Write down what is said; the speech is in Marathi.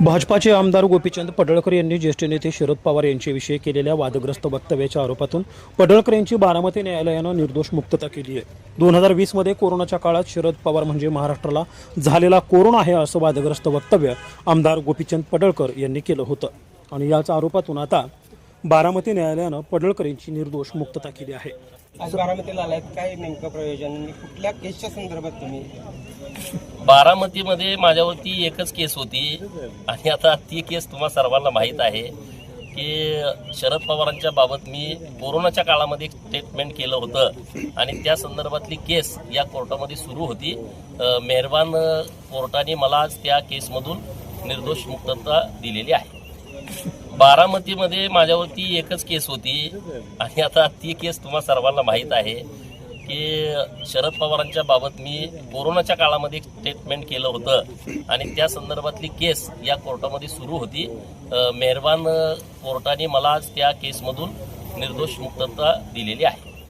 भाजपाचे आमदार गोपीचंद पडळकर यांनी ज्येष्ठ नेते शरद पवार यांच्याविषयी केलेल्या वादग्रस्त वक्तव्याच्या आरोपातून पडळकर यांची बारामती न्यायालयानं निर्दोष मुक्तता केली आहे. दोन हजार वीसमध्ये कोरोनाच्या काळात शरद पवार म्हणजे महाराष्ट्राला झालेला कोरोना आहे असं वादग्रस्त वक्तव्य आमदार गोपीचंद पडळकर यांनी केलं होतं. आणि याच आरोपातून आता बारामती न्यायालयानं पडळकर यांची निर्दोष मुक्तता केली आहे. आज बारामतीला आलायत काय नेमकं प्रयोजन? कुठल्या केसच्या संदर्भात तुम्ही बारामतीमध्ये माझ्यावरती एकच केस होती. आणि आता ती केस तुम्हा सर्वांना माहीत आहे की शरद पवारांच्या बाबत मी कोरोनाच्या काळामध्ये एक स्टेटमेंट केलं होतं. आणि त्या संदर्भातली केस या कोर्टामध्ये सुरू होती. मेहरबान कोर्टाने मला आज त्या केसमधून निर्दोष मुक्तता दिलेली आहे. बारामतीमध्ये माझ्यावरती एकच केस होती. आणि आता ती केस तुम्हा सर्वांना माहीत आहे. की शरद पवारांच्या बाबत मी कोरोनाच्या काळामध्ये एक स्टेटमेंट केलं होतं. आणि त्या संदर्भातली केस या कोर्टामध्ये सुरू होती. मेहरबान कोर्टाने मला आज त्या केसमधून निर्दोष मुक्तता दिलेली आहे.